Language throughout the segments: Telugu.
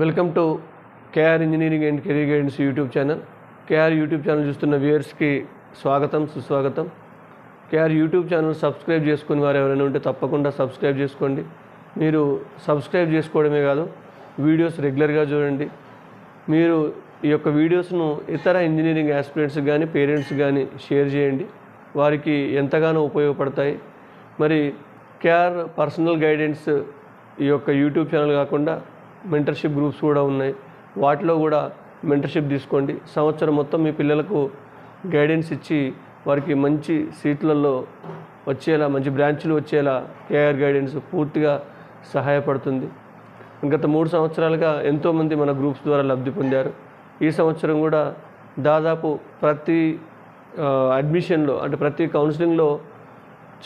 Welcome to KR engineering and career guidance YouTube channel. KR YouTube channel చూస్తున్న వ్యూయర్స్కి స్వాగతం సుస్వాగతం. కేఆర్ యూట్యూబ్ ఛానల్ సబ్స్క్రైబ్ చేసుకుని వారు ఎవరైనా ఉంటే తప్పకుండా సబ్స్క్రైబ్ చేసుకోండి. మీరు సబ్స్క్రైబ్ చేసుకోవడమే కాదు వీడియోస్ రెగ్యులర్గా చూడండి. మీరు ఈ యొక్క వీడియోస్ను ఇతర ఇంజనీరింగ్ ఆస్పిరెంట్స్ కానీ పేరెంట్స్ కానీ షేర్ చేయండి. వారికి ఎంతగానో ఉపయోగపడతాయి. మరి కేఆర్ పర్సనల్ గైడెన్స్ ఈ యొక్క యూట్యూబ్ ఛానల్ కాకుండా మెంటర్షిప్ గ్రూప్స్ కూడా ఉన్నాయి. వాటిలో కూడా మెంటర్షిప్ తీసుకోండి. సంవత్సరం మొత్తం మీ పిల్లలకు గైడెన్స్ ఇచ్చి వారికి మంచి సీట్లలో వచ్చేలా మంచి బ్రాంచ్లు వచ్చేలా కేఆర్ గైడెన్స్ పూర్తిగా సహాయపడుతుంది. గత మూడు సంవత్సరాలుగా ఎంతోమంది మన గ్రూప్స్ ద్వారా లబ్ధి పొందారు. ఈ సంవత్సరం కూడా దాదాపు ప్రతి అడ్మిషన్లో అంటే ప్రతి కౌన్సిలింగ్లో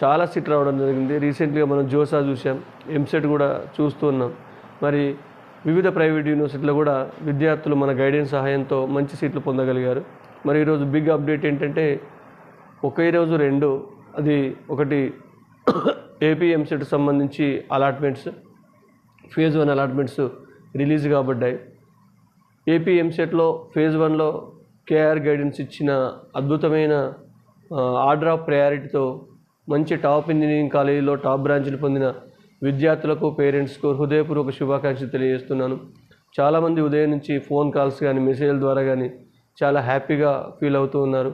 చాలా సీట్లు రావడం జరిగింది. రీసెంట్గా మనం జోసా చూసాం ఎంసెట్ కూడా చూస్తూ ఉన్నాం. మరి వివిధ ప్రైవేట్ యూనివర్సిటీలో కూడా విద్యార్థులు మన గైడెన్స్ సహాయంతో మంచి సీట్లు పొందగలిగారు. మరి ఈరోజు బిగ్ అప్డేట్ ఏంటంటే ఒకే రోజు రెండు అది ఒకటి ఏపీఎంసెట్ సంబంధించి allotments phase one allotments release కాబడ్డాయి. ఏపీఎంసెట్లో ఫేజ్ వన్లో కేఆర్ గైడెన్స్ ఇచ్చిన అద్భుతమైన ఆర్డర్ ఆఫ్ ప్రయారిటీతో మంచి టాప్ ఇంజనీరింగ్ కాలేజీలో టాప్ బ్రాంచ్లు పొందిన విద్యార్థులకు పేరెంట్స్కు హృదయపూర్వక శుభాకాంక్షలు తెలియజేస్తున్నాను. చాలామంది ఉదయం నుంచి ఫోన్ కాల్స్ కానీ మెసేజ్ల ద్వారా కానీ చాలా హ్యాపీగా ఫీల్ అవుతూ ఉన్నారు.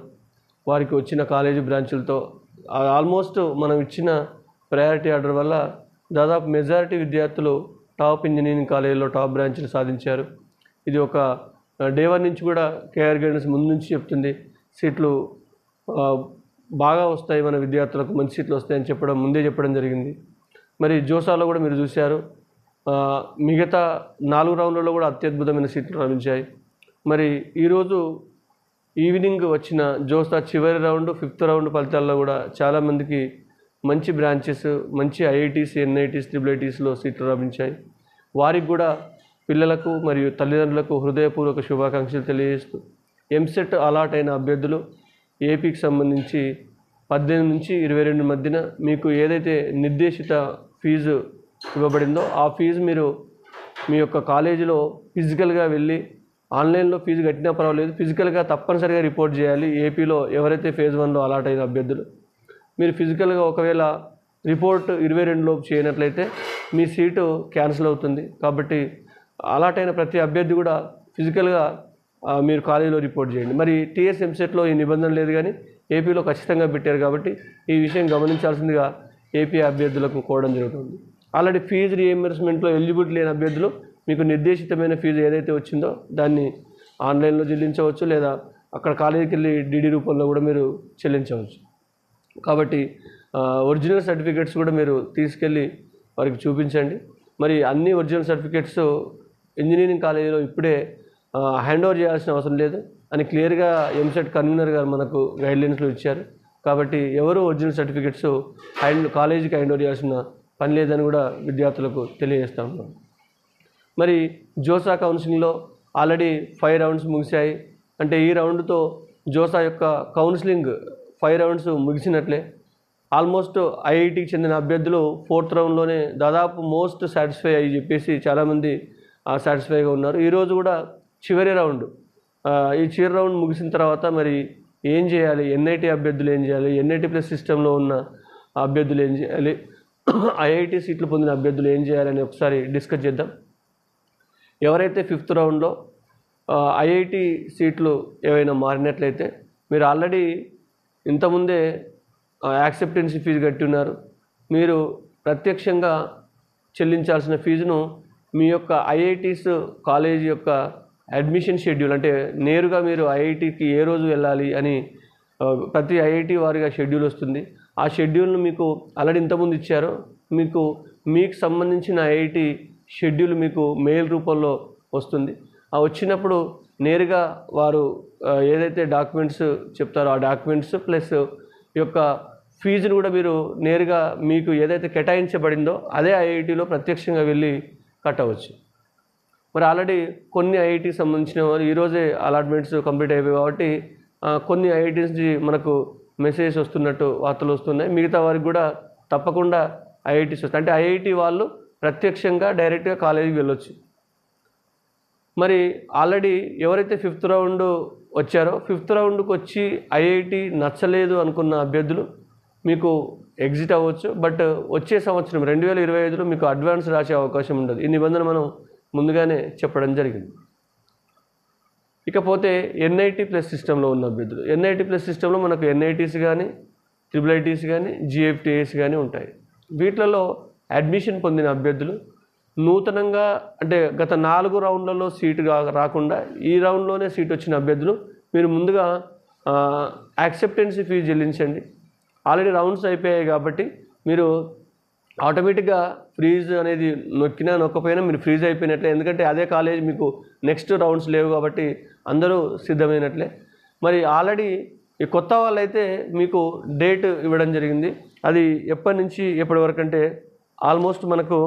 వారికి వచ్చిన కాలేజీ బ్రాంచులతో ఆల్మోస్ట్ మనం ఇచ్చిన ప్రయారిటీ ఆర్డర్ వల్ల దాదాపు మెజారిటీ విద్యార్థులు టాప్ ఇంజనీరింగ్ కాలేజీలో టాప్ బ్రాంచ్లు సాధించారు. ఇది ఒక డే వన్ నుంచి కూడా కేఆర్ గైడెన్స్ ముందు నుంచి చెప్తుంది. సీట్లు బాగా వస్తాయి మన విద్యార్థులకు మంచి సీట్లు వస్తాయని చెప్పడం ముందే చెప్పడం జరిగింది. మరి జోసాలో కూడా మీరు చూశారు. మిగతా నాలుగు రౌండ్లలో కూడా అత్యద్భుతమైన సీట్లు లభించాయి మరి ఈరోజు ఈవినింగ్ వచ్చిన జోసా చివరి రౌండ్ ఫిఫ్త్ రౌండ్ ఫలితాల్లో కూడా చాలామందికి మంచి బ్రాంచెస్ మంచి ఐఐటీస్ ఎన్ఐటీస్ ట్రిపుల్ సీట్లు లభించాయి వారికి కూడా పిల్లలకు మరియు తల్లిదండ్రులకు హృదయపూర్వక శుభాకాంక్షలు తెలియజేస్తూ ఎంసెట్ అలాట్ అయిన అభ్యర్థులు ఏపీకి సంబంధించి పద్దెనిమిది నుంచి ఇరవై రెండు మధ్యన మీకు ఏదైతే నిర్దేశిత ఫీజు ఇవ్వబడిందో ఆ ఫీజు మీరు మీ యొక్క కాలేజీలో ఫిజికల్గా వెళ్ళి ఆన్లైన్లో ఫీజు కట్టినా పర్వాలేదు. ఫిజికల్గా తప్పనిసరిగా రిపోర్ట్ చేయాలి. ఏపీలో ఎవరైతే ఫేజ్ వన్లో అలాట్ అయిన అభ్యర్థులు మీరు ఫిజికల్గా ఒకవేళ రిపోర్ట్ ఇరవై రెండు లోపు చేయనట్లయితే మీ సీటు క్యాన్సిల్ అవుతుంది. కాబట్టి అలాట్ అయిన ప్రతి అభ్యర్థి కూడా ఫిజికల్గా మీరు కాలేజీలో రిపోర్ట్ చేయండి. మరి టీఎస్ ఎంసెట్లో ఈ నిబంధన లేదు కానీ ఏపీలో ఖచ్చితంగా పెట్టారు కాబట్టి ఈ విషయం గమనించాల్సిందిగా ఏపీ అభ్యర్థులకు కోవడం జరుగుతుంది. ఆల్రెడీ ఫీజు రియంబర్స్మెంట్లో ఎలిజిబిలిటీ లేని అభ్యర్థులు మీకు నిర్దేశితమైన ఫీజు ఏదైతే వచ్చిందో దాన్ని ఆన్లైన్లో చెల్లించవచ్చు లేదా అక్కడ కాలేజీకి వెళ్ళి డీడీ రూపంలో కూడా మీరు చెల్లించవచ్చు. కాబట్టి ఒరిజినల్ సర్టిఫికేట్స్ కూడా మీరు తీసుకెళ్ళి వారికి చూపించండి. మరి అన్ని ఒరిజినల్ సర్టిఫికేట్స్ ఇంజనీరింగ్ కాలేజీలో ఇప్పుడే హ్యాండ్ ఓవర్ చేయాల్సిన అవసరం లేదు. అని క్లియర్గా ఎంసెట్ కన్వీనర్ గారు మనకు గైడ్లైన్స్లో ఇచ్చారు. కాబట్టి ఎవరు ఒరిజినల్ సర్టిఫికేట్స్ హ్యాండ్ కాలేజీకి హ్యాండ్ ఓవర్ చేయాల్సిన పని లేదని కూడా విద్యార్థులకు తెలియజేస్తా ఉన్నాం. మరి జోసా కౌన్సిలింగ్లో ఆల్రెడీ ఫైవ్ రౌండ్స్ ముగిశాయి. అంటే ఈ రౌండ్తో జోసా యొక్క కౌన్సిలింగ్ ఫైవ్ రౌండ్స్ ముగిసినట్లే. ఆల్మోస్ట్ ఐఐటికి చెందిన అభ్యర్థులు ఫోర్త్ రౌండ్లోనే దాదాపు మోస్ట్ సాటిస్ఫై అయ్యి చెప్పేసి చాలామంది సాటిస్ఫైగా ఉన్నారు. ఈరోజు కూడా చివరి రౌండ్ ఈ చీర రౌండ్ ముగిసిన తర్వాత మరి ఏం చేయాలి? ఎన్ఐటి అభ్యర్థులు ఏం చేయాలి? ఎన్ఐటి ప్లస్ సిస్టంలో ఉన్న అభ్యర్థులు ఏం చేయాలి? ఐఐటి సీట్లు పొందిన అభ్యర్థులు ఏం చేయాలని ఒకసారి డిస్కస్ చేద్దాం. ఎవరైతే ఫిఫ్త్ రౌండ్లో ఐఐటి సీట్లు ఏవైనా మారినట్లయితే మీరు ఆల్రెడీ ఇంతకుముందే యాక్సెప్టెన్సీ ఫీజు కట్టి ఉన్నారు. మీరు ప్రత్యక్షంగా చెల్లించాల్సిన ఫీజును మీ యొక్క ఐఐటీస్ కాలేజ్ యొక్క అడ్మిషన్ షెడ్యూల్ అంటే నేరుగా మీరు ఐఐటికి ఏ రోజు వెళ్ళాలి అని ప్రతి ఐఐటి వారిగా షెడ్యూల్ వస్తుంది. ఆ షెడ్యూల్ను మీకు ఆల్రెడీ ఇంతకుముందు ఇచ్చారో మీకు మీకు సంబంధించిన ఐఐటి షెడ్యూల్ మీకు మెయిల్ రూపంలో వస్తుంది. ఆ వచ్చినప్పుడు నేరుగా వారు ఏదైతే డాక్యుమెంట్స్ చెప్తారో ఆ డాక్యుమెంట్స్ ప్లస్ యొక్క ఫీజును కూడా మీరు నేరుగా మీకు ఏదైతే కేటాయించబడిందో అదే ఐఐటిలో ప్రత్యక్షంగా వెళ్ళి కట్టవచ్చు. మరి ఆల్రెడీ కొన్ని ఐఐటికి సంబంధించిన వారు ఈరోజే అలాట్మెంట్స్ కంప్లీట్ అయిపోయాయి కాబట్టి కొన్ని ఐఐటీస్ నుంచి మనకు మెసేజ్ వస్తున్నట్టు వార్తలు వస్తున్నాయి. మిగతా వారికి కూడా తప్పకుండా ఐఐటీస్ వస్తాయి. అంటే ఐఐటి వాళ్ళు ప్రత్యక్షంగా డైరెక్ట్గా కాలేజీకి వెళ్ళొచ్చు. మరి ఆల్రెడీ ఎవరైతే ఫిఫ్త్ రౌండ్ వచ్చారో ఫిఫ్త్ రౌండ్కి వచ్చి ఐఐటి నచ్చలేదు అనుకున్న అభ్యర్థులు మీకు ఎగ్జిట్ అవ్వచ్చు. బట్ వచ్చే సంవత్సరం రెండు వేల ఇరవై ఐదులో మీకు అడ్వాన్స్ రాసే అవకాశం ఉండదు. ఈ నిబంధన మనం ముందుగానే చెప్పడం జరిగింది. ఇకపోతే ఎన్ఐటి ప్లస్ సిస్టంలో ఉన్న అభ్యర్థులు ఎన్ఐటి ప్లస్ సిస్టంలో మనకు ఎన్ఐటీస్ కానీ ట్రిపుల్ ఐటీస్ కానీ జిఎఫ్టీఎస్ కానీ ఉంటాయి. వీటిలలో అడ్మిషన్ పొందిన అభ్యర్థులు నూతనంగా అంటే గత నాలుగు రౌండ్లలో సీటు రాకుండా ఈ రౌండ్లోనే సీట్ వచ్చిన అభ్యర్థులు మీరు ముందుగా యాక్సెప్టెన్సీ ఫీజు చెల్లించండి. ఆల్రెడీ రౌండ్స్ అయిపోయాయి కాబట్టి మీరు ఆటోమేటిక్గా ఫ్రీజ్ అనేది నొక్కినా నొక్కపోయినా మీరు ఫ్రీజ్ అయిపోయినట్లే. ఎందుకంటే అదే కాలేజ్ మీకు నెక్స్ట్ రౌండ్స్ లేవు కాబట్టి అందరూ సిద్ధమైనట్లే. మరి ఆల్రెడీ ఈ కొత్త వాళ్ళైతే మీకు డేట్ ఇవ్వడం జరిగింది. అది ఎప్పటి నుంచి ఎప్పటి వరకు అంటే ఆల్మోస్ట్ మనకు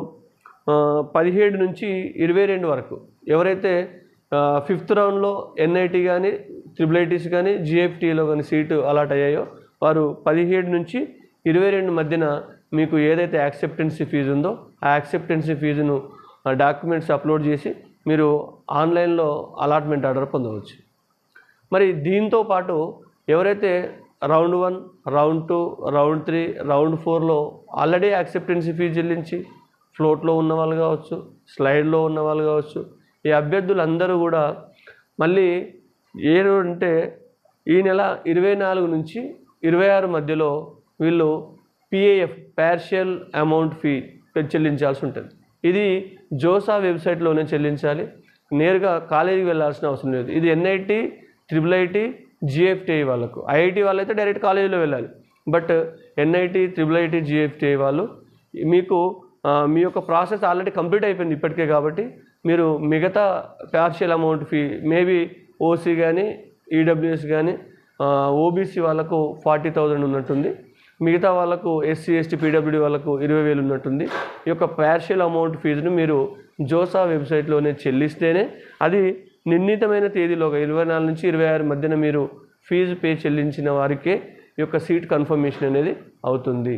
పదిహేడు నుంచి ఇరవై రెండు వరకు. ఎవరైతే ఫిఫ్త్ రౌండ్లో ఎన్ఐటి కానీ త్రిబుల్ ఐటీస్ కానీ జిఎఫ్టీలో కానీ సీటు అలాట్ అయ్యాయో వారు పదిహేడు నుంచి ఇరవై రెండు మధ్యన మీకు ఏదైతే యాక్సెప్టెన్సీ ఫీజు ఉందో ఆ యాక్సెప్టెన్సీ ఫీజును డాక్యుమెంట్స్ అప్లోడ్ చేసి మీరు ఆన్లైన్లో అలాట్మెంట్ ఆర్డర్ పొందవచ్చు. మరి దీంతో పాటు ఎవరైతే round one round two round three round ఫోర్లో ఆల్రెడీ యాక్సెప్టెన్సీ ఫీజు చెల్లించి ఫ్లోట్లో ఉన్న వాళ్ళు కావచ్చు స్లైడ్లో ఉన్న వాళ్ళు కావచ్చు ఈ అభ్యర్థులందరూ కూడా మళ్ళీ ఏ అంటే ఈ నెల ఇరవై నాలుగు నుంచి ఇరవై ఆరు మధ్యలో వీళ్ళు పిఏఎఫ్ పార్షియల్ అమౌంట్ ఫీ చెల్లించాల్సి ఉంటుంది. ఇది జోసా వెబ్సైట్లోనే చెల్లించాలి. నేరుగా కాలేజీకి వెళ్ళాల్సిన అవసరం లేదు. ఇది ఎన్ఐటి ట్రిపుల్ ఐటి జిఎఫ్టిఐ వాళ్ళకు. ఐఐటి వాళ్ళైతే డైరెక్ట్ కాలేజీలో వెళ్ళాలి. But NIT triple IT GFTI వాళ్ళు మీకు మీ యొక్క ప్రాసెస్ ఆల్రెడీ కంప్లీట్ అయిపోయింది ఇప్పటికే కాబట్టి మీరు మిగతా partial amount fee maybe OC కానీ ఈడబ్ల్యూఎస్ కానీ ఓబీసీ వాళ్ళకు ఫార్టీ థౌజండ్ ఉన్నట్టుంది. మిగతా వాళ్ళకు ఎస్సీ ఎస్టీ పీడబ్ల్యూ వాళ్ళకు ఇరవై వేలు ఉన్నట్టుంది. ఈ యొక్క పార్షియల్ అమౌంట్ ఫీజును మీరు జోసా వెబ్సైట్లోనే చెల్లిస్తేనే అది నిర్ణీతమైన తేదీలోగా ఇరవై నాలుగు నుంచి ఇరవై ఆరు మధ్యన మీరు ఫీజు పే చెల్లించిన వారికే ఈ యొక్క సీట్ కన్ఫర్మేషన్ అనేది అవుతుంది.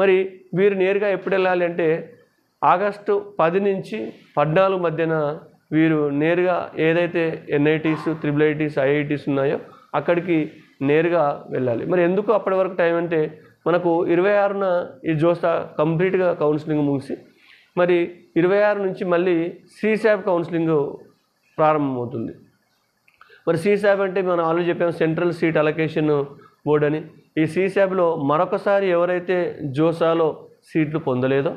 మరి వీరు నేరుగా ఎప్పుడు వెళ్ళాలి అంటే ఆగస్టు పది నుంచి పద్నాలుగు మధ్యన వీరు నేరుగా ఏదైతే ఎన్ఐటీస్ త్రిబుల్ ఐటీస్ ఐఐటీస్ ఉన్నాయో అక్కడికి నేరుగా వెళ్ళాలి. మరి ఎందుకు అప్పటి వరకు టైం అంటే మనకు ఇరవై ఆరున ఈ జోసా కంప్లీట్గా కౌన్సిలింగ్ ముగిసి మరి ఇరవై ఆరు నుంచి మళ్ళీ సీశాబ్ కౌన్సిలింగ్ ప్రారంభమవుతుంది. మరి సీసాబ్ అంటే మనం ఆల్రెడీ చెప్పాం సెంట్రల్ సీట్ అలొకేషన్ బోర్డు అని. ఈ సీశాబ్లో మరొకసారి ఎవరైతే జోసాలో సీట్లు పొందలేదో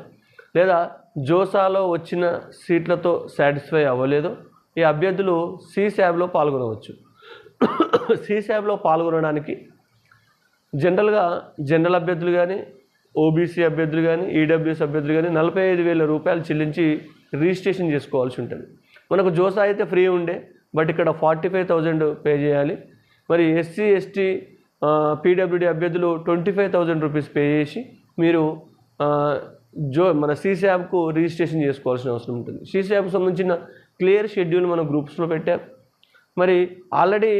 లేదా జోసాలో వచ్చిన సీట్లతో సాటిస్ఫై అవ్వలేదో ఈ అభ్యర్థులు సీశాబ్లో పాల్గొనవచ్చు. సీసాబ్లో పాల్గొనడానికి జనరల్గా జనరల్ అభ్యర్థులు కానీ ఓబీసీ అభ్యర్థులు కానీ ఈడబ్ల్యూఎస్ అభ్యర్థులు కానీ నలభై ఐదు వేల రూపాయలు చెల్లించి రిజిస్ట్రేషన్ చేసుకోవాల్సి ఉంటుంది. మనకు జోసా అయితే ఫ్రీ ఉండే బట్ ఇక్కడ ఫార్టీ ఫైవ్ థౌజండ్ పే చేయాలి. మరి ఎస్సీ ఎస్టీ పీడబ్ల్యూడి అభ్యర్థులు twenty five thousand rupees pay చేసి మీరు జో మన సీసాబ్కు రిజిస్ట్రేషన్ చేసుకోవాల్సిన అవసరం ఉంటుంది. సీసాబ్కు సంబంధించిన క్లియర్ షెడ్యూల్ మనం గ్రూప్స్లో పెట్టాం. మరి ఆల్రెడీ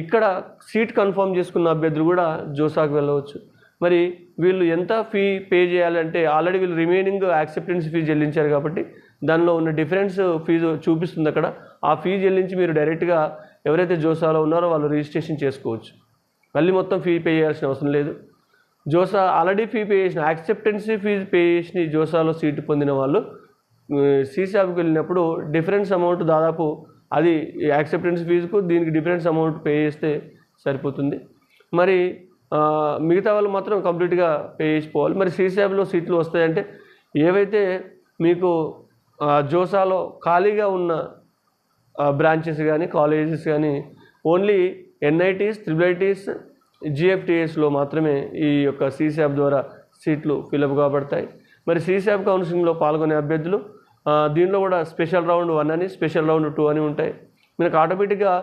ఇక్కడ సీట్ కన్ఫర్మ్ చేసుకున్న అభ్యర్థులు కూడా జోసాకు వెళ్ళవచ్చు. మరి వీళ్ళు ఎంత ఫీ పే చేయాలంటే ఆల్రెడీ వీళ్ళు రిమైనింగ్ యాక్సెప్టెన్స్ ఫీ చెల్లించారు కాబట్టి దానిలో ఉన్న డిఫరెన్స్ ఫీజు చూపిస్తుంది అక్కడ. ఆ ఫీ చెల్లించి మీరు డైరెక్ట్గా ఎవరైతే జోసాలో ఉన్నారో వాళ్ళు రిజిస్ట్రేషన్ చేసుకోవచ్చు. మళ్ళీ మొత్తం ఫీ పే చేయాల్సిన అవసరం లేదు. జోసా ఆల్రెడీ ఫీ పే చేసిన యాక్సెప్టెన్సీ ఫీజు పే చేసిన జోసాలో సీటు పొందిన వాళ్ళు సీసాకు వెళ్ళినప్పుడు డిఫరెన్స్ అమౌంట్ దాదాపు అది యాక్సెప్టెన్స్ ఫీజుకు దీనికి డిఫరెన్స్ అమౌంట్ పే చేస్తే సరిపోతుంది. మరి మిగతా వాళ్ళు మాత్రం కంప్లీట్గా పే చేసిపోవాలి. మరి సీసాబ్లో సీట్లు వస్తాయంటే ఏవైతే మీకు జోసాలో ఖాళీగా ఉన్న బ్రాంచెస్ కానీ కాలేజెస్ కానీ ఓన్లీ ఎన్ఐటీస్ త్రిబుల్ ఐటీస్ జిఎఫ్టిఎస్లో మాత్రమే ఈ యొక్క సీసాబ్ ద్వారా సీట్లు ఫిలప్ కాబడతాయి. మరి సీసాబ్ కౌన్సిలింగ్లో పాల్గొనే అభ్యర్థులు దీనిలో కూడా స్పెషల్ రౌండ్ వన్ అని స్పెషల్ రౌండ్ టూ అని ఉంటాయి. మనకు ఆటోమేటిక్గా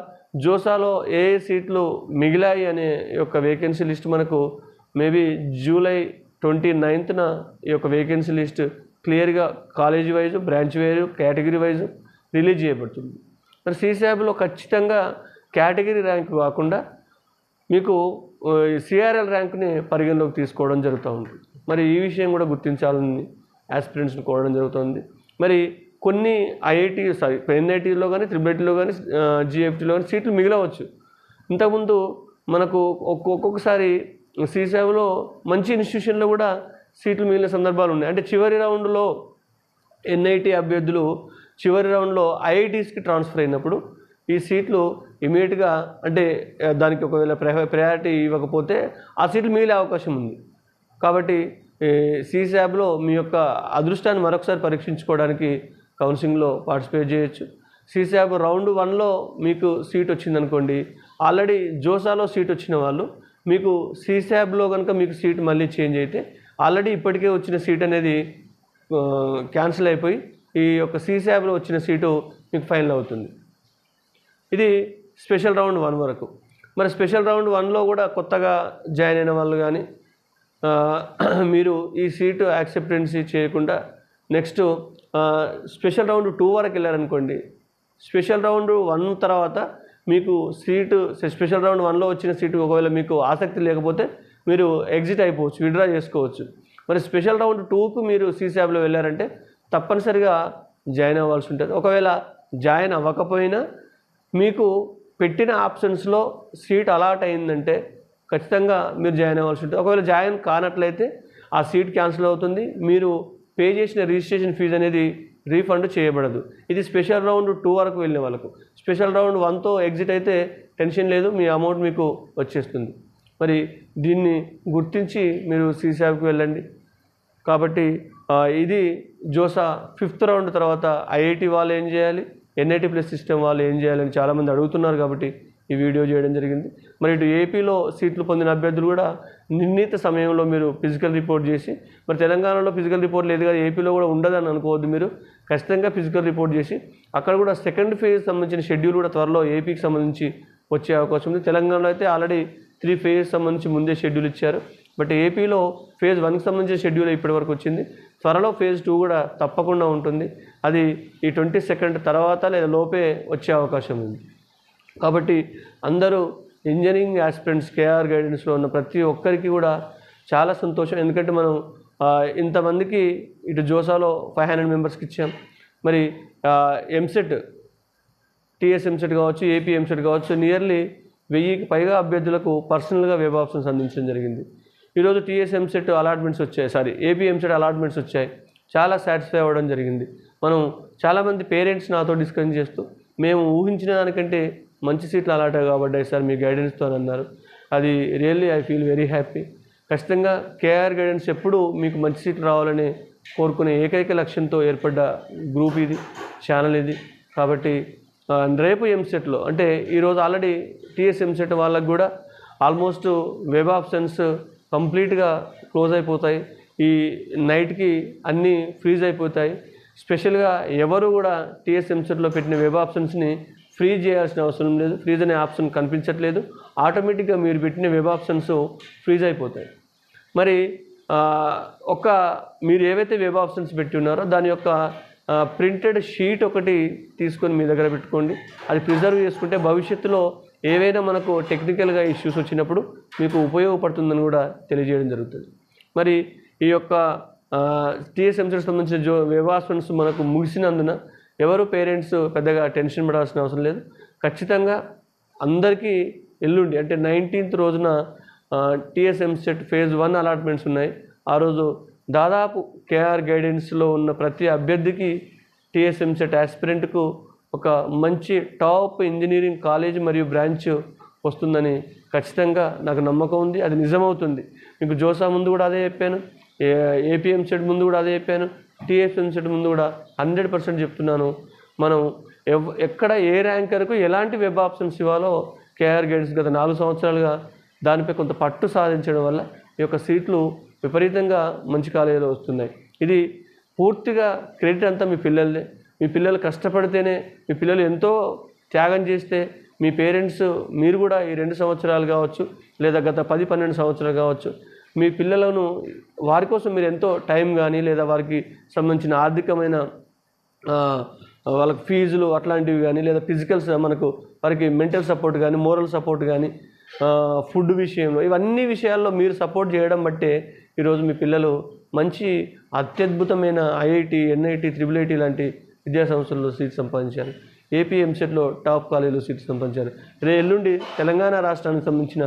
జోసాలో ఏ సీట్లు మిగిలాయి అనే యొక్క వేకెన్సీ లిస్ట్ మనకు మేబీ జూలై ట్వంటీ నైన్త్న ఈ యొక్క వేకెన్సీ లిస్ట్ క్లియర్గా college wise branch wise category wise release చేయబడుతుంది. మరి సీసాబ్లో ఖచ్చితంగా కేటగిరీ ర్యాంక్ కాకుండా మీకు సిఆర్ఎల్ ర్యాంక్ని పరిగణలోకి తీసుకోవడం జరుగుతూ ఉంటుంది మరి ఈ విషయం కూడా గుర్తించాలని ఆస్పిరెంట్స్ని కోరడం జరుగుతుంది మరి కొన్ని ఐఐటి సారీ ఎన్ఐటీలో కానీ త్రిబుల్ కానీ జిఎఫ్టీలో కానీ సీట్లు మిగిలవచ్చు. ఇంతకుముందు మనకు ఒక్కొక్కసారి శ్రీసేవలో మంచి ఇన్స్టిట్యూషన్లో కూడా సీట్లు మిగిలిన సందర్భాలు ఉన్నాయి. అంటే చివరి రౌండ్లో ఎన్ఐటి అభ్యర్థులు చివరి రౌండ్లో ఐఐటీస్కి ట్రాన్స్ఫర్ అయినప్పుడు ఈ సీట్లు ఇమీడియట్గా అంటే దానికి ఒకవేళ ప్రయారిటీ ఇవ్వకపోతే ఆ సీట్లు మిగిలే అవకాశం ఉంది. కాబట్టి సీసాబ్లో మీ యొక్క అదృష్టాన్ని మరొకసారి పరీక్షించుకోవడానికి కౌన్సిలింగ్లో పార్టిసిపేట్ చేయొచ్చు. సీసాబ్ రౌండ్ వన్లో మీకు సీట్ వచ్చిందనుకోండి ఆల్రెడీ జోసాలో సీట్ వచ్చిన వాళ్ళు మీకు సీసాబ్లో కనుక మీకు సీట్ మళ్ళీ చేంజ్ అయితే ఆల్రెడీ ఇప్పటికే వచ్చిన సీట్ అనేది క్యాన్సిల్ అయిపోయి ఈ యొక్క సీసాబ్లో వచ్చిన సీటు మీకు ఫైనల్ అవుతుంది. ఇది స్పెషల్ రౌండ్ వన్ వరకు. మరి స్పెషల్ రౌండ్ వన్లో కూడా కొత్తగా జాయిన్ అయిన వాళ్ళు కానీ మీరు ఈ సీటు యాక్సెప్టెన్సీ చేయకుండా నెక్స్ట్ స్పెషల్ రౌండ్ టూ వరకు వెళ్ళారనుకోండి. స్పెషల్ రౌండ్ వన్ తర్వాత మీకు సీటు స్పెషల్ రౌండ్ వన్లో వచ్చిన సీటు ఒకవేళ మీకు ఆసక్తి లేకపోతే మీరు ఎగ్జిట్ అయిపోవచ్చు విడ్రా చేసుకోవచ్చు. మరి స్పెషల్ రౌండ్ టూకు మీరు సీసాబ్లో వెళ్ళారంటే తప్పనిసరిగా జాయిన్ అవ్వాల్సి ఉంటుంది. ఒకవేళ జాయిన్ అవ్వకపోయినా మీకు పెట్టిన ఆప్షన్స్లో సీట్ అలాట్ అయిందంటే ఖచ్చితంగా మీరు జాయిన్ అవ్వాల్సి ఉంటుంది. ఒకవేళ జాయిన్ కానట్లయితే ఆ సీట్ క్యాన్సిల్ అవుతుంది. మీరు పే చేసిన రిజిస్ట్రేషన్ ఫీజు అనేది రీఫండ్ చేయబడదు. ఇది స్పెషల్ రౌండ్ టూ వరకు వెళ్ళిన వాళ్ళకు. స్పెషల్ రౌండ్ వన్తో ఎగ్జిట్ అయితే టెన్షన్ లేదు. మీ అమౌంట్ మీకు వచ్చేస్తుంది. మరి దీన్ని గుర్తించి మీరు సీసాబ్కి వెళ్ళండి. కాబట్టి ఇది జోసా ఫిఫ్త్ రౌండ్ తర్వాత ఐఐటి వాళ్ళు ఏం చేయాలి? ఎన్ఐటి ప్లస్ సిస్టమ్ వాళ్ళు ఏం చేయాలని చాలామంది అడుగుతున్నారు కాబట్టి ఈ వీడియో చేయడం జరిగింది. మరి ఇటు ఏపీలో సీట్లు పొందిన అభ్యర్థులు కూడా నిర్ణీత సమయంలో మీరు ఫిజికల్ రిపోర్ట్ చేసి మరి తెలంగాణలో ఫిజికల్ రిపోర్ట్ లేదు కదా ఏపీలో కూడా ఉండదని అనుకోవద్దు మీరు. ఖచ్చితంగా ఫిజికల్ రిపోర్ట్ చేసి అక్కడ కూడా సెకండ్ ఫేజ్ సంబంధించిన షెడ్యూల్ కూడా త్వరలో ఏపీకి సంబంధించి వచ్చే అవకాశం ఉంది. తెలంగాణలో అయితే ఆల్రెడీ త్రీ ఫేజ్ సంబంధించి ముందే షెడ్యూల్ ఇచ్చారు. బట్ ఏపీలో ఫేజ్ వన్కి సంబంధించిన షెడ్యూల్ ఇప్పటివరకు వచ్చింది. త్వరలో ఫేజ్ టూ కూడా తప్పకుండా ఉంటుంది. అది ఈ ట్వంటీ సెకండ్ తర్వాత లేదా లోపే వచ్చే అవకాశం ఉంది. కాబట్టి అందరూ ఇంజనీరింగ్ ఆస్పిరెంట్స్ కేఆర్ గైడెన్స్లో ఉన్న ప్రతి ఒక్కరికి కూడా చాలా సంతోషం. ఎందుకంటే మనం ఇంతమందికి ఇటు జోసాలో ఫైవ్ హండ్రెడ్ మెంబర్స్కి ఇచ్చాం. మరి ఎంసెట్ టీఎస్ ఎంసెట్ కావచ్చు ఏపీ ఎంసెట్ కావచ్చు నియర్లీ వెయ్యికి పైగా అభ్యర్థులకు పర్సనల్గా వెబ్ ఆప్షన్స్ అందించడం జరిగింది. ఈరోజు టీఎస్ ఎంసెట్ అలాట్మెంట్స్ వచ్చాయి. సారీ ఏపీ ఎంసెట్ అలాట్మెంట్స్ వచ్చాయి. చాలా సాటిస్ఫై అవ్వడం జరిగింది. మనం చాలామంది పేరెంట్స్ నాతో డిస్కస్ చేస్తూ మేము ఊహించిన దానికంటే మంచి సీట్లు అలాట్ కాబడ్డాయి సార్ మీ గైడెన్స్తో అన్నారు. అది really I feel very happy ఖచ్చితంగా కేఆర్ గైడెన్స్ ఎప్పుడూ మీకు మంచి సీట్లు రావాలని కోరుకునే ఏకైక లక్ష్యంతో ఏర్పడ్డ గ్రూప్ ఇది ఛానల్ ఇది. కాబట్టి రేపు ఎంసెట్లో అంటే ఈరోజు ఆల్రెడీ టీఎస్ ఎంసెట్ వాళ్ళకు కూడా ఆల్మోస్ట్ వెబ్ ఆప్షన్స్ కంప్లీట్గా క్లోజ్ అయిపోతాయి. ఈ నైట్కి అన్నీ ఫ్రీజ్ అయిపోతాయి. స్పెషల్గా ఎవరు కూడా టీఎస్ ఎంసెట్లో పెట్టిన వెబ్ ఆప్షన్స్ని ఫ్రీజ్ చేయాల్సిన అవసరం లేదు ఫ్రీజ్ అనే ఆప్షన్ కనిపించట్లేదు. ఆటోమేటిక్గా మీరు పెట్టిన వెబ్ ఆప్షన్స్ ఫ్రీజ్ అయిపోతాయి. మరి ఒక మీరు ఏవైతే వెబ్ ఆప్షన్స్ పెట్టి ఉన్నారో దాని యొక్క ప్రింటెడ్ షీట్ ఒకటి తీసుకొని మీ దగ్గర పెట్టుకోండి. అది ప్రిజర్వ్ చేసుకుంటే భవిష్యత్తులో ఏవైనా మనకు టెక్నికల్గా ఇష్యూస్ వచ్చినప్పుడు మీకు ఉపయోగపడుతుందని కూడా తెలియజేయడం జరుగుతుంది. మరి ఈ యొక్క టీఎస్ఎంసీకి సంబంధించిన జో వెబ్ మనకు ముగిసినందున ఎవరు పేరెంట్స్ పెద్దగా టెన్షన్ పడాల్సిన అవసరం లేదు. ఖచ్చితంగా అందరికీ ఎల్లుండి అంటే నైన్టీన్త్ రోజున TSM set phase one allotments ఉన్నాయి. ఆ రోజు దాదాపు కేఆర్ గైడెన్స్లో ఉన్న ప్రతి అభ్యర్థికి టీఎస్ఎం సెట్ యాస్పిరెంట్కు ఒక మంచి టాప్ ఇంజనీరింగ్ కాలేజ్ మరియు బ్రాంచ్ వస్తుందని ఖచ్చితంగా నాకు నమ్మకం ఉంది. అది నిజమవుతుంది. మీకు జోసా ముందు కూడా అదే చెప్పాను. ఏపీఎం సెట్ ముందు కూడా అదే చెప్పాను. టీఎస్ఎం ముందు కూడా హండ్రెడ్ పర్సెంట్ చెప్తున్నాను. మనం ఎవ్ ఎక్కడ ఏ ర్యాంకర్కు ఎలాంటి వెబ్ ఆప్షన్స్ ఇవ్వాలో కేఆర్ గైడ్స్ గత నాలుగు సంవత్సరాలుగా దానిపై కొంత పట్టు సాధించడం వల్ల ఈ యొక్క సీట్లు విపరీతంగా మంచి కాలేజీలో వస్తున్నాయి. ఇది పూర్తిగా క్రెడిట్ అంతా మీ పిల్లలదే. మీ పిల్లలు కష్టపడితేనే మీ పిల్లలు ఎంతో త్యాగం చేస్తే మీ పేరెంట్స్ మీరు కూడా ఈ రెండు సంవత్సరాలు కావచ్చు లేదా గత పది పన్నెండు సంవత్సరాలు కావచ్చు మీ పిల్లలను వారి కోసం మీరు ఎంతో టైం కానీ లేదా వారికి సంబంధించిన ఆర్థికమైన వాళ్ళకి ఫీజులు అట్లాంటివి కానీ లేదా ఫిజికల్స్ మనకు వారికి మెంటల్ సపోర్ట్ కానీ మోరల్ సపోర్ట్ కానీ ఫుడ్ విషయంలో ఇవన్నీ విషయాల్లో మీరు సపోర్ట్ చేయడం బట్టే ఈరోజు మీ పిల్లలు మంచి అత్యద్భుతమైన ఐఐటి ఎన్ఐటి త్రిబుల్ ఐటీ లాంటి విద్యా సంస్థల్లో సీట్ సంపాదించారు. ఏపీ ఎంసెట్లో టాప్ కాలేజీలో సీట్ సంపాదించారు. రే ఎల్లుండి తెలంగాణ రాష్ట్రానికి సంబంధించిన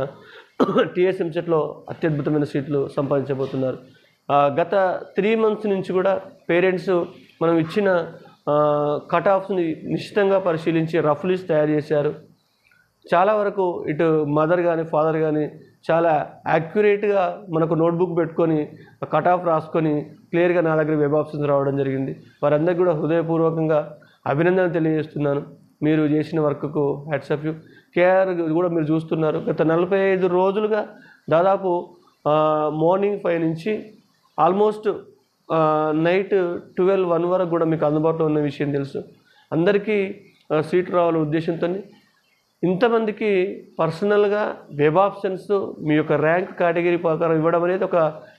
టీఎస్ఎం ఎంసెట్లో అత్యద్భుతమైన సీట్లు సంపాదించబోతున్నారు. గత త్రీ మంత్స్ నుంచి కూడా పేరెంట్స్ మనం ఇచ్చిన కట్ ఆఫ్స్ని నిశ్చితంగా పరిశీలించి రఫ్ లిస్ట్ తయారు చేశారు. చాలా వరకు ఇటు మదర్ కానీ ఫాదర్ కానీ చాలా యాక్యురేట్గా మనకు నోట్బుక్ పెట్టుకొని కట్ ఆఫ్ రాసుకొని క్లియర్గా నా దగ్గర వెబ్ ఆప్షన్స్ రావడం జరిగింది. వారందరికీ కూడా హృదయపూర్వకంగా అభినందన తెలియజేస్తున్నాను. మీరు చేసిన వర్క్కు హ్యాట్సప్ యూ. కేఆర్ కూడా మీరు చూస్తున్నారు. గత నలభై ఐదు రోజులుగా దాదాపు మార్నింగ్ ఫైవ్ నుంచి ఆల్మోస్ట్ నైట్ ట్వెల్వ్ వన్ వరకు కూడా మీకు అందుబాటులో ఉన్న విషయం తెలుసు. అందరికీ సీట్ రావాలనే ఉద్దేశంతో ఇంతమందికి పర్సనల్గా వెబ్ ఆప్షన్స్ మీ యొక్క ర్యాంక్ కేటగిరీ ప్రకారం ఇవ్వడం అనేది ఒక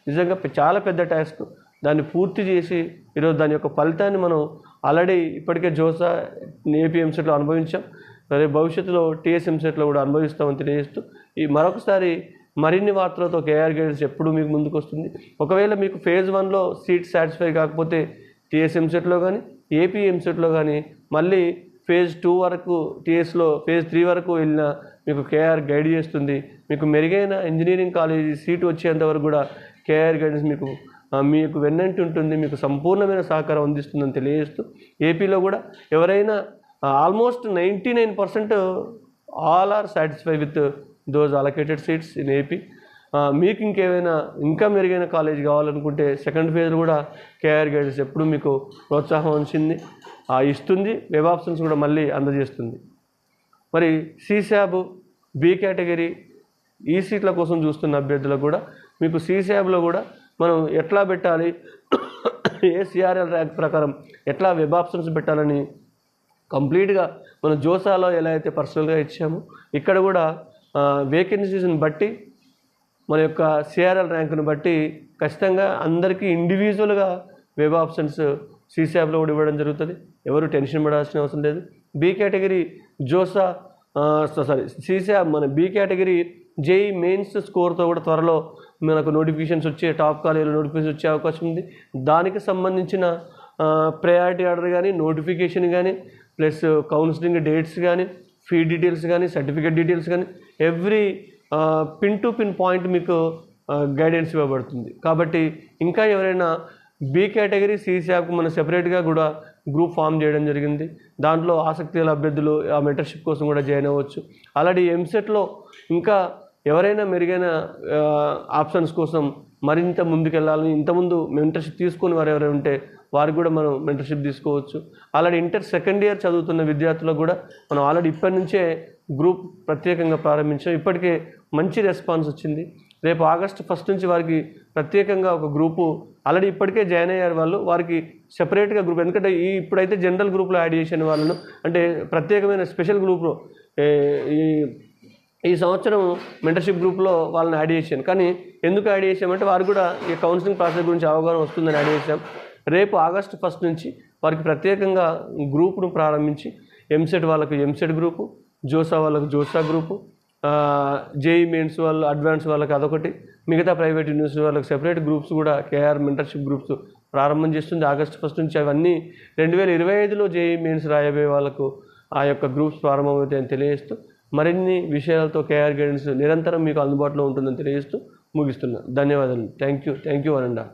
నిజంగా చాలా పెద్ద టాస్క్ దాన్ని పూర్తి చేసి ఈరోజు దాని యొక్క ఫలితాన్ని మనం ఆల్రెడీ ఇప్పటికే జోసా ఏపీఎంసీలో అనుభవించాం. రేపు భవిష్యత్తులో టీఎస్ఎంసెట్లో కూడా అనుభవిస్తామని తెలియజేస్తూ ఈ మరొకసారి మరిన్ని వార్తలతో కేఆర్ గైడెన్స్ ఎప్పుడు మీకు ముందుకు వస్తుంది ఒకవేళ మీకు ఫేజ్ వన్లో సీట్ సాటిస్ఫై కాకపోతే టీఎస్ఎంసెట్లో కానీ ఏపీ ఎంసెట్లో కానీ మళ్ళీ ఫేజ్ టూ వరకు టీఎస్లో ఫేజ్ త్రీ వరకు వెళ్ళిన మీకు కేఆర్ గైడ్ చేస్తుంది. మీకు మెరుగైన ఇంజనీరింగ్ కాలేజీ సీట్ వచ్చేంత వరకు కూడా కేఆర్ గైడెన్స్ మీకు మీకు వెన్నంటి ఉంటుంది. మీకు సంపూర్ణమైన సహకారం అందిస్తుందని తెలియజేస్తూ ఏపీలో కూడా ఎవరైనా almost ninety nine percent all are satisfy with those allocated seats in AP మీకు ఇంకేమైనా ఇంకా మెరుగైన కాలేజ్ కావాలనుకుంటే సెకండ్ ఫేజ్ కూడా కేఆర్ గైడెన్స్ ఎప్పుడు మీకు ప్రోత్సాహం ఉంచింది ఇస్తుంది. వెబ్ ఆప్షన్స్ కూడా మళ్ళీ అందజేస్తుంది. మరి సీశాబ్ బి కేటగిరీ ఈ సీట్ల కోసం చూస్తున్న అభ్యర్థులకు కూడా మీకు సీశాబ్లో కూడా మనం ఎట్లా పెట్టాలి? ఏ సిఆర్ఎల్ ర్యాంక్ ప్రకారం ఎట్లా వెబ్ ఆప్షన్స్ పెట్టాలని కంప్లీట్గా మనం జోసాలో ఎలా అయితే పర్సనల్గా ఇచ్చామో ఇక్కడ కూడా వేకెన్సీస్ని బట్టి మన యొక్క సిఆర్ఎల్ ర్యాంకును బట్టి ఖచ్చితంగా అందరికీ ఇండివిజువల్గా వెబ్ ఆప్షన్స్ సీసాబ్లో కూడా ఇవ్వడం జరుగుతుంది. ఎవరు టెన్షన్ పడాల్సిన అవసరం లేదు. B category JoSAA sorry CSAB మన బి కేటగిరీ జేఈ మెయిన్స్ స్కోర్తో కూడా త్వరలో మనకు నోటిఫికేషన్స్ వచ్చే టాప్ కాలేజీలో నోటిఫికేషన్ వచ్చే అవకాశం ఉంది. దానికి సంబంధించిన ప్రయారిటీ ఆర్డర్ కానీ నోటిఫికేషన్ కానీ ప్లస్ కౌన్సిలింగ్ డేట్స్ కానీ ఫీ డీటెయిల్స్ కానీ సర్టిఫికేట్ డీటెయిల్స్ కానీ every pin to pin point మీకు గైడెన్స్ ఇవ్వబడుతుంది. కాబట్టి ఇంకా ఎవరైనా బి కేటగిరీ సిసిఆప్కి మనం సెపరేట్గా కూడా గ్రూప్ ఫామ్ చేయడం జరిగింది. దాంట్లో ఆసక్తి గల అభ్యర్థులు ఆ మెంటర్షిప్ కోసం కూడా జాయిన్ అవ్వచ్చు. అలాంటి ఎంసెట్లో ఇంకా ఎవరైనా మెరుగైన ఆప్షన్స్ కోసం మరింత ముందుకెళ్ళాలని ఇంతకుముందు మెంటర్షిప్ తీసుకొని వారు ఎవరైనా ఉంటే వారికి కూడా మనం మెంటర్షిప్ తీసుకోవచ్చు. అలాగే ఇంటర్ సెకండ్ ఇయర్ చదువుతున్న విద్యార్థులకు కూడా మనం ఆల్రెడీ ఇప్పటి నుంచే గ్రూప్ ప్రత్యేకంగా ప్రారంభించాం. ఇప్పటికే మంచి రెస్పాన్స్ వచ్చింది. రేపు ఆగస్టు ఫస్ట్ నుంచి వారికి ప్రత్యేకంగా ఒక గ్రూపు ఆల్రెడీ ఇప్పటికే జాయిన్ అయ్యారు వాళ్ళు. వారికి సెపరేట్గా గ్రూప్ ఎందుకంటే ఈ ఇప్పుడైతే జనరల్ గ్రూప్లో యాడ్ చేసిన వాళ్ళను అంటే ప్రత్యేకమైన స్పెషల్ గ్రూప్లో ఈ ఈ సంవత్సరం మెంటర్షిప్ గ్రూప్లో వాళ్ళని యాడ్ చేశాను. కానీ ఎందుకు యాడ్ చేసామంటే వారు కూడా ఈ కౌన్సిలింగ్ ప్రాసెస్ గురించి అవగాహన వస్తుందని యాడ్ చేశాం. రేపు ఆగస్టు ఫస్ట్ నుంచి వారికి ప్రత్యేకంగా గ్రూప్ను ప్రారంభించి ఎంసెట్ వాళ్ళకు ఎంసెట్ గ్రూపు జోసా వాళ్ళకు జోసా గ్రూపు జేఈ మెయిన్స్ వాళ్ళు అడ్వాన్స్ వాళ్ళకి అదొకటి మిగతా ప్రైవేట్ యూనివర్సిటీ వాళ్ళకి సెపరేట్ గ్రూప్స్ కూడా కేఆర్ మెంటర్షిప్ గ్రూప్స్ ప్రారంభం చేస్తుంది ఆగస్టు ఫస్ట్ నుంచి. అవన్నీ రెండు వేల ఇరవై ఐదులో జేఈ మెయిన్స్ రాయబోయే వాళ్ళకు ఆ యొక్క గ్రూప్స్ ప్రారంభమవుతాయని తెలియజేస్తూ మరిన్ని విషయాలతో కేఆర్ గైడెన్స్ నిరంతరం మీకు అందుబాటులో ఉంటుందని తెలియజేస్తూ ముగిస్తున్నాను ధన్యవాదాలు. Thank you. Thank you అనండా